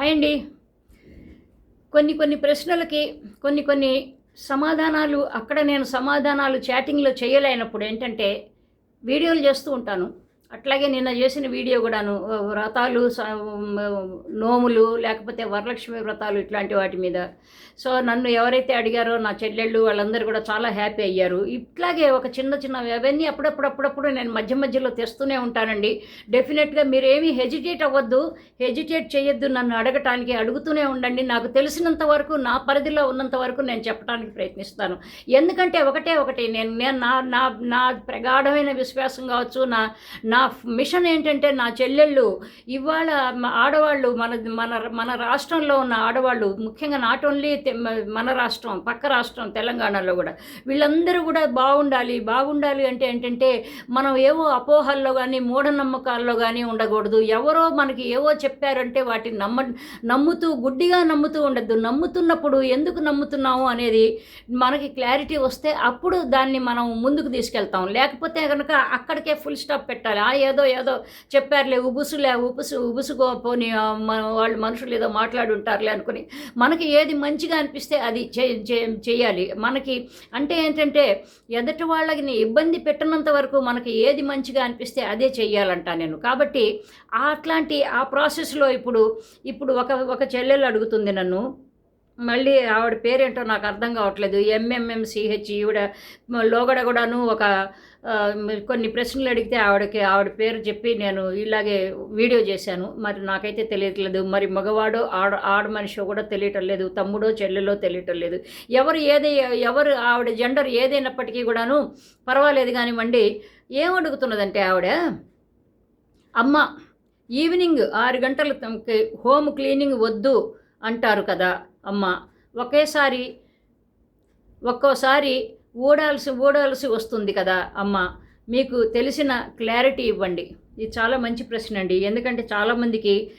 అయండి. కొన్ని కొన్ని ప్రశ్నలకి కొన్ని కొన్ని సమాధానాలు అక్కడ నేను సమాధానాలు చాటింగ్లో చేయలేనప్పుడు ఏంటంటే వీడియోలు చేస్తూ ఉంటాను. అట్లాగే నిన్న చేసిన వీడియో కూడాను వ్రతాలు నోములు లేకపోతే వరలక్ష్మి వ్రతాలు ఇట్లాంటి వాటి మీద. సో నన్ను ఎవరైతే అడిగారో నా చెల్లెళ్ళు వాళ్ళందరూ కూడా చాలా హ్యాపీ అయ్యారు. ఇట్లాగే ఒక చిన్న చిన్న అవన్నీ అప్పుడప్పుడప్పుడప్పుడు నేను మధ్య మధ్యలో తెస్తూనే ఉంటానండి. డెఫినెట్గా మీరేమీ హెజిటేట్ అవ్వద్దు. హెజిటేట్ చేయొద్దు నన్ను అడగటానికి అడుగుతూనే ఉండండి. నాకు తెలిసినంత వరకు నా పరిధిలో ఉన్నంత వరకు నేను చెప్పడానికి ప్రయత్నిస్తాను. ఎందుకంటే ఒకటే ఒకటి నేను నేను నా నా నా ప్రగాఢమైన విశ్వాసం కావచ్చు నా నా మిషన్ ఏంటంటే నా చెల్లెళ్ళు ఇవాళ ఆడవాళ్ళు మన మన మన రాష్ట్రంలో ఉన్న ఆడవాళ్ళు ముఖ్యంగా నాట్ ఓన్లీ మన రాష్ట్రం పక్క రాష్ట్రం తెలంగాణలో కూడా వీళ్ళందరూ కూడా బాగుండాలి బాగుండాలి అంటే ఏంటంటే మనం ఏవో అపోహల్లో కానీ మూఢనమ్మకాల్లో కానీ ఉండకూడదు. ఎవరో మనకి ఏవో చెప్పారంటే వాటిని నమ్మ నమ్ముతూ గుడ్డిగా నమ్ముతూ ఉండద్దు. నమ్ముతున్నప్పుడు ఎందుకు నమ్ముతున్నాము అనేది మనకి క్లారిటీ వస్తే అప్పుడు దాన్ని మనం ముందుకు తీసుకెళ్తాం. లేకపోతే కనుక అక్కడికే ఫుల్ స్టాప్ పెట్టాలి. ఏదో ఏదో చెప్పారులే ఉబుసులే ఉబుసు ఉబుసుకో పోని మన వాళ్ళు మనుషులు ఏదో మాట్లాడి ఉంటారులే అనుకుని మనకి ఏది మంచిగా అనిపిస్తే అది చేయాలి. మనకి అంటే ఏంటంటే ఎదటి వాళ్ళకి ఇబ్బంది పెట్టినంత వరకు మనకి ఏది మంచిగా అనిపిస్తే అదే చేయాలంట నేను. కాబట్టి అట్లాంటి ఆ ప్రాసెస్లో ఇప్పుడు ఇప్పుడు ఒక ఒక చెల్లెలు అడుగుతుంది నన్ను మళ్ళీ ఆవిడ పేరేంటో నాకు అర్థం కావట్లేదు. ఎంఎంఎంసిహెచ్ ఈవిడ లోగడ కూడాను ఒక కొన్ని ప్రశ్నలు అడిగితే ఆవిడకి ఆవిడ పేరు చెప్పి నేను ఇలాగే వీడియో చేశాను. మరి నాకైతే తెలియట్లేదు. మరి మగవాడో ఆడ ఆడ మనిషో కూడా తెలియటం లేదు. తమ్ముడో చెల్లెలో తెలియటం లేదు. ఎవరు ఏది ఎవరు ఆవిడ జెండర్ ఏదైనప్పటికీ కూడాను పర్వాలేదు కానివ్వండి ఏం అడుగుతున్నదంటే ఆవిడ అమ్మ ఈవినింగ్ ఆరు గంటల హోమ్ క్లీనింగ్ వద్దు అంటారు కదా. అమ్మ ఒకేసారి ఒక్కోసారి ఊడాల్సి ఊడాల్సి వస్తుంది కదా అమ్మ. మీకు తెలిసిన క్లారిటీ ఇవ్వండి. ఇది చాలా మంచి ప్రశ్న అండి. ఎందుకంటే చాలామందికి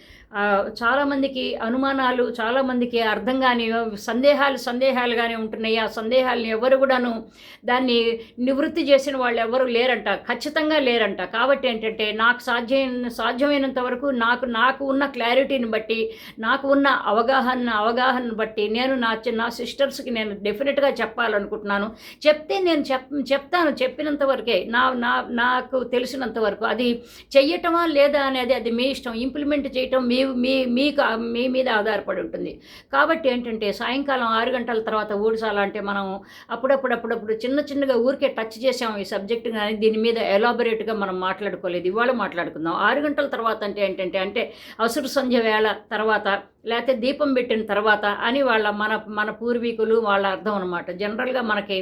చాలామందికి అనుమానాలు చాలామందికి అర్థం కాని సందేహాలు సందేహాలుగానే ఉంటున్నాయి. ఆ సందేహాలను ఎవరు కూడాను దాన్ని నివృత్తి చేసిన వాళ్ళు ఎవరు లేరంట. ఖచ్చితంగా లేరంట. కాబట్టి ఏంటంటే నాకు సాధ్యమైన సాధ్యమైనంత వరకు నాకు నాకు ఉన్న క్లారిటీని బట్టి నాకు ఉన్న అవగాహన అవగాహన బట్టి నేను నా చి- నా సిస్టర్స్కి నేను డెఫినెట్గా చెప్పాలనుకుంటున్నాను. చెప్తే నేను చెప్ చెప్తాను చెప్పినంత వరకే. నా నా నాకు తెలిసినంత వరకు అది చెయ్యటమా లేదా అనేది అది మీ ఇష్టం. ఇంప్లిమెంట్ చేయటం మీ మీ మీ మీకు మీ మీద ఆధారపడి ఉంటుంది. కాబట్టి ఏంటంటే సాయంకాలం ఆరు గంటల తర్వాత ఊడ్చాలంటే మనం అప్పుడప్పుడు అప్పుడప్పుడు చిన్న చిన్నగా ఊరికే టచ్ చేసాం ఈ సబ్జెక్ట్ కానీ దీని మీద ఎలాబొరేట్గా మనం మాట్లాడుకోలేదు. ఇవాళ మాట్లాడుకుందాం. ఆరు గంటల తర్వాత అంటే ఏంటంటే అంటే అసురు సంధ్య వేళ తర్వాత లేకపోతే దీపం పెట్టిన తర్వాత అని వాళ్ళ మన మన పూర్వీకులు వాళ్ళ అర్థం అనమాట జనరల్గా మనకి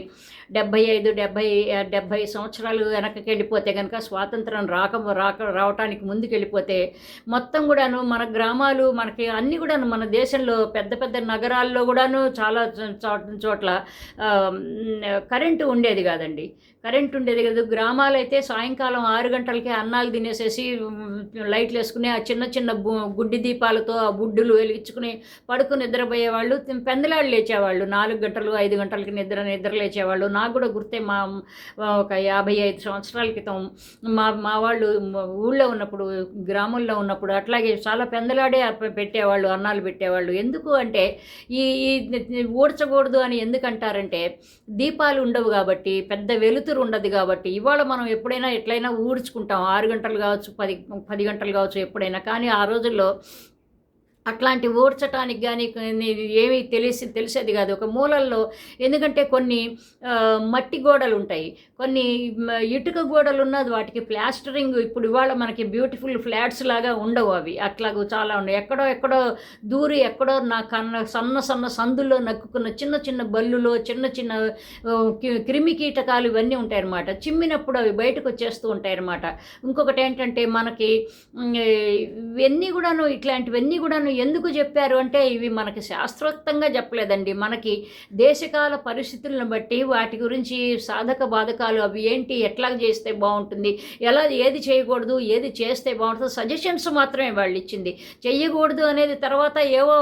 డెబ్బై ఐదు డెబ్బై డెబ్బై సంవత్సరాలు వెనకకి వెళ్ళిపోతే కనుక స్వాతంత్రం రాక రాక రావటానికి ముందుకు వెళ్ళిపోతే మొత్తం కూడాను మన గ్రామాలు మనకి అన్నీ కూడాను మన దేశంలో పెద్ద పెద్ద నగరాల్లో కూడాను చాలా చోట్ల కరెంటు ఉండేది కాదండి. కరెంట్ ఉండేది కదా. గ్రామాలు అయితే సాయంకాలం ఆరు గంటలకే అన్నాలు తినేసేసి లైట్లు వేసుకుని ఆ చిన్న చిన్న బు- గుడ్డి దీపాలతో ఆ బుడ్డులు వెలిగించుకుని పడుకుని నిద్రపోయేవాళ్ళు పెందలాళ్ళు లేచేవాళ్ళు. నాలుగు గంటలు ఐదు గంటలకి నిద్ర నిద్ర లేచేవాళ్ళు. నాకు కూడా గుర్తే మా ఒక యాభై ఐదు సంవత్సరాల క్రితం మా మా వాళ్ళు ఊళ్ళో ఉన్నప్పుడు గ్రామంలో ఉన్నప్పుడు అట్లాగే చాలా పెందలాడే పెట్టేవాళ్ళు అన్నాలు పెట్టేవాళ్ళు. ఎందుకు అంటే ఈ ఈ ఊడ్చకూడదు అని ఎందుకంటారంటే దీపాలు ఉండవు కాబట్టి పెద్ద వెలుతురు ఉండదు కాబట్టి ఇవాళ మనం ఎప్పుడైనా ఎట్లయినా ఊడ్చుకుంటాం. ఆరు గంటలు కావచ్చు పది పది గంటలు కావచ్చు ఎప్పుడైనా. కానీ ఆ రోజుల్లో అట్లాంటి ఊడ్చటానికి కానీ ఏమీ తెలిసి తెలిసేది కాదు. ఒక మూలల్లో ఎందుకంటే కొన్ని మట్టి గోడలు ఉంటాయి. కొన్ని ఇటుక గోడలు ఉన్నది వాటికి ప్లాస్టరింగ్ ఇప్పుడు ఇవాళ మనకి బ్యూటిఫుల్ ఫ్లాట్స్ లాగా ఉండవు అవి. అట్లాగూ చాలా ఉన్నాయి. ఎక్కడో ఎక్కడో దూరి ఎక్కడో నా కన్న సన్న సన్న సందుల్లో నక్కుకున్న చిన్న చిన్న బల్లులో చిన్న చిన్న క్రిమి కీటకాలు ఇవన్నీ ఉంటాయి అన్నమాట చిమ్మినప్పుడు అవి బయటకు వచ్చేస్తూ ఉంటాయి అన్నమాట ఇంకొకటి ఏంటంటే మనకి ఇవన్నీ కూడాను ఇట్లాంటివన్నీ కూడాను ఎందుకు చెప్పారు అంటే ఇవి మనకి శాస్త్రోక్తంగా చెప్పలేదండి. మనకి దేశకాల పరిస్థితులను బట్టి వాటి గురించి సాధక బాధకాలు అవి ఏంటి ఎట్లా చేస్తే బాగుంటుంది ఎలా ఏది చేయకూడదు ఏది చేస్తే బాగుంటుంది సజెషన్స్ మాత్రమే వాళ్ళు ఇచ్చింది. చెయ్యకూడదు అనేది తర్వాత ఏవో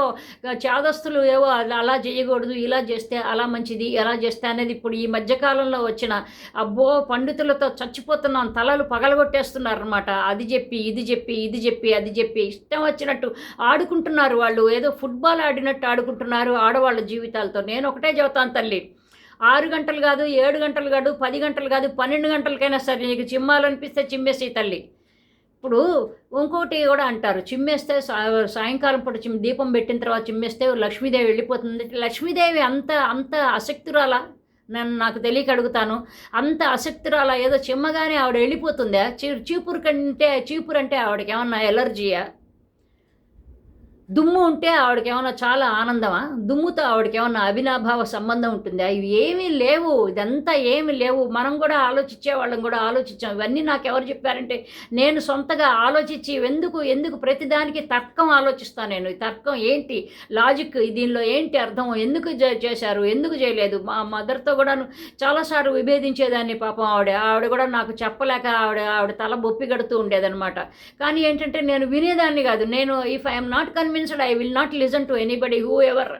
చాదస్తులు ఏవో అలా అలా చేయకూడదు ఇలా చేస్తే అలా మంచిది ఎలా చేస్తే అనేది ఇప్పుడు ఈ మధ్యకాలంలో వచ్చిన అబ్బో పండితులతో చచ్చిపోతున్నాం తలలు పగలగొట్టేస్తున్నారు అనమాట అది చెప్పి ఇది చెప్పి ఇది చెప్పి అది చెప్పి ఇష్టం వచ్చినట్టు ఆడుకుంటూ ఆడుకుంటున్నారు వాళ్ళు. ఏదో ఫుట్బాల్ ఆడినట్టు ఆడుకుంటున్నారు ఆడవాళ్ళ జీవితాలతో. నేను ఒకటే చెబుతాను తల్లి. ఆరు గంటలు కాదు ఏడు గంటలు కాదు పది గంటలు కాదు పన్నెండు గంటలకైనా సరే నీకు చిమ్మాలనిపిస్తే చిమ్మేసి తల్లి. ఇప్పుడు ఇంకోటి కూడా అంటారు. చిమ్మేస్తే సాయంకాలం పూట చిమ్ దీపం పెట్టిన తర్వాత చిమ్మేస్తే లక్ష్మీదేవి వెళ్ళిపోతుంది. లక్ష్మీదేవి అంత అంత అశక్తురాలా నేను నాకు తెలియక అడుగుతాను. అంత అశక్తురాలా ఏదో చిమ్మగానే ఆవిడ వెళ్ళిపోతుందా? చీ చీపురు కంటే చీపురు అంటే ఆవిడకి ఏమన్నా ఎలర్జీయా? దుమ్ము ఉంటే ఆవిడకి చాలా ఆనందమా? దుమ్ముతో ఆవిడకి ఏమైనా అవినాభావ సంబంధం ఉంటుందా? ఇవి ఏమీ లేవు. ఇదంతా ఏమి లేవు. మనం కూడా ఆలోచించే వాళ్ళం కూడా ఆలోచించాం. ఇవన్నీ నాకు ఎవరు చెప్పారంటే నేను సొంతగా ఆలోచించి ఎందుకు ఎందుకు ప్రతిదానికి తర్కం ఆలోచిస్తాను నేను? ఈ తర్కం ఏంటి? లాజిక్ దీనిలో ఏంటి అర్థం? ఎందుకు చేశారు? ఎందుకు చేయలేదు? మా మదర్తో కూడా చాలాసార్లు విభేదించేదాన్ని పాపం ఆవిడ. ఆవిడ కూడా నాకు చెప్పలేక ఆవిడ ఆవిడ తల బొప్పి కడుతూ ఉండేదనమాట కానీ ఏంటంటే నేను వినేదాన్ని కాదు. నేను if I'm not convinced I will not listen to anybody who ever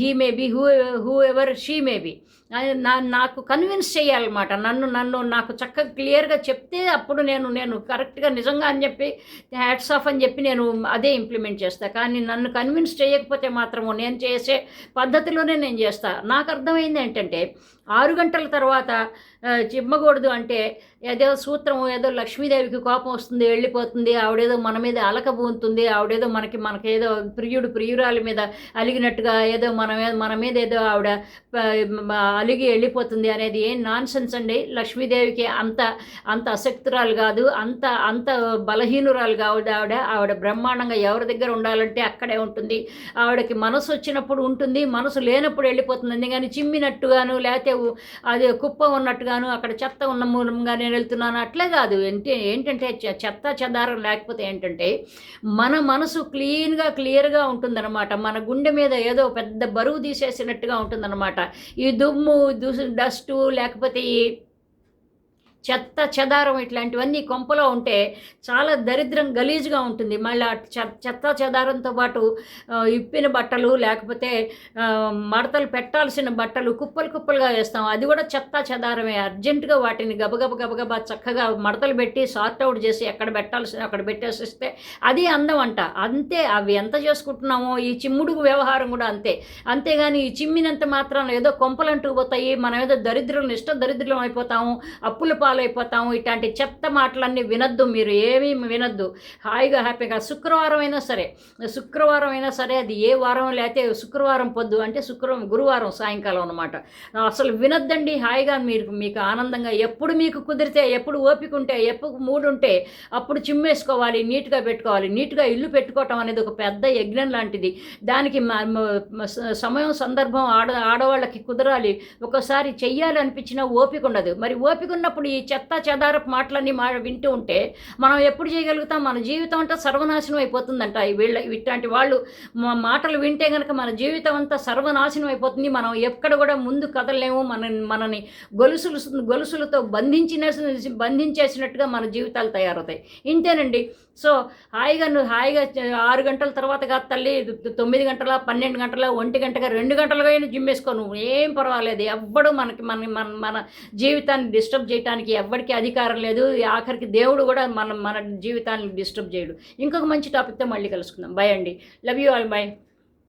he may be who who ever she may be నా నాకు కన్విన్స్ చేయాలన్నమాట. నన్ను నన్ను నాకు చక్కగా క్లియర్గా చెప్తే అప్పుడు నేను నేను కరెక్ట్గా నిజంగా అని చెప్పి హ్యాట్స్ ఆఫ్ అని చెప్పి నేను అదే ఇంప్లిమెంట్ చేస్తాను కానీ నన్ను కన్విన్స్ చేయకపోతే మాత్రము నేను చేసే పద్ధతిలోనే నేను చేస్తాను నాకు అర్థమైంది ఏంటంటే ఆరు గంటల తర్వాత చిమ్మకూడదు అంటే ఏదో సూత్రం ఏదో లక్ష్మీదేవికి కోపం వస్తుంది వెళ్ళిపోతుంది ఆవిడేదో మన మీద అలకబూతుంది ఆవిడేదో మనకి మనకేదో ప్రియుడు ప్రియురాలి మీద అలిగినట్టుగా ఏదో మన మీద మన మీద ఏదో ఆవిడ అలిగి వెళ్ళిపోతుంది అనేది ఏం నాన్ సెన్స్ అండి. లక్ష్మీదేవికి అంత అంత అశక్తురాలు కాదు అంత అంత బలహీనురాలు కావద్దు ఆవిడ. ఆవిడ బ్రహ్మాండంగా ఎవరి దగ్గర ఉండాలంటే అక్కడే ఉంటుంది. ఆవిడకి మనసు వచ్చినప్పుడు ఉంటుంది మనసు లేనప్పుడు వెళ్ళిపోతుంది. అందుకని చిమ్మినట్టుగాను లేకపోతే అది కుప్ప ఉన్నట్టుగాను అక్కడ చెత్త ఉన్న మూలంగా నేను వెళ్తున్నాను. అట్లే కాదు. ఏంటి ఏంటంటే చె- చెత్త చెదారం లేకపోతే ఏంటంటే మన మనసు క్లీన్గా క్లియర్గా ఉంటుందన్నమాట. మన గుండె మీద ఏదో పెద్ద బరువు తీసేసినట్టుగా ఉంటుందన్నమాట. ఈ దుమ్ము దుసు డస్టు లేకపోతే ఈ చెత్త చెదారం ఇట్లాంటివన్నీ కొంపలో ఉంటే చాలా దరిద్రం గలీజుగా ఉంటుంది. మళ్ళీ చెత్త చెదారంతో పాటు ఇప్పిన బట్టలు లేకపోతే మడతలు పెట్టాల్సిన బట్టలు కుప్పలు కుప్పలుగా వేస్తాం. అది కూడా చెత్త చెదారమే. అర్జెంటుగా వాటిని గబగబ గబగబా చక్కగా మడతలు పెట్టి సార్ట్ అవుట్ చేసి ఎక్కడ పెట్టాల్సిన అక్కడ పెట్టేసిస్తే అది అందం అంట. అంతే అవి ఎంత చేసుకుంటున్నామో ఈ చిమ్ముడు వ్యవహారం కూడా అంతే. అంతేగాని ఈ చిమ్మినంత మాత్రం ఏదో కొంపలంటూ పోతాయి మనం ఏదో దరిద్రం ఇష్ట దరిద్రం అయిపోతాము అప్పుల అయిపోతాము ఇట్లాంటి చెత్త మాటలన్నీ వినొద్దు మీరు ఏమీ వినొద్దు. హాయిగా హ్యాపీగా శుక్రవారం అయినా సరే శుక్రవారం అయినా సరే అది ఏ వారం లేకపోతే శుక్రవారం పొద్దు అంటే శుక్రవారం గురువారం సాయంకాలం అనమాట అసలు వినొద్దండి హాయిగా మీరు మీకు ఆనందంగా ఎప్పుడు మీకు కుదిరితే ఎప్పుడు ఓపిక ఉంటే ఎప్పుడు మూడు ఉంటే అప్పుడు చిమ్మేసుకోవాలి నీట్గా పెట్టుకోవాలి. నీట్గా ఇల్లు పెట్టుకోవటం అనేది ఒక పెద్ద యజ్ఞం లాంటిది. దానికి సమయం సందర్భం ఆడ ఆడవాళ్ళకి కుదరాలి. ఒకసారి చెయ్యాలి అనిపించినా ఓపిక ఉండదు. మరి ఓపిక ఉన్నప్పుడు ఈ చెత్త చెదారపు మాటలన్నీ మా వింటూ ఉంటే మనం ఎప్పుడు చేయగలుగుతాం? మన జీవితం అంతా సర్వనాశనం అయిపోతుందంట. ఈ వీళ్ళ ఇట్లాంటి వాళ్ళు మా మాటలు వింటే కనుక మన జీవితం అంతా సర్వనాశనం అయిపోతుంది. మనం ఎక్కడ కూడా ముందు కదలలేము. మన మనని గొలుసులు గొలుసులతో బంధించిన బంధించేసినట్టుగా మన జీవితాలు తయారవుతాయి. ఇంతేనండి. సో హాయిగా నువ్వు హాయిగా ఆరు గంటల తర్వాత కాదు తల్లి తొమ్మిది గంటల పన్నెండు గంటల ఒంటి గంటగా రెండు గంటలుగా అయినా జిమ్ వేసుకో. నువ్వు ఏం పర్వాలేదు. ఎవ్వడు మనకి మన మన మన జీవితాన్ని డిస్టర్బ్ చేయడానికి ఎవ్వడికి అధికారం లేదు. ఆఖరికి దేవుడు కూడా మన మన జీవితాన్ని డిస్టర్బ్ చేయడు. ఇంకొక మంచి టాపిక్తో మళ్ళీ కలుసుకుందాం. బై అండి. Love you all by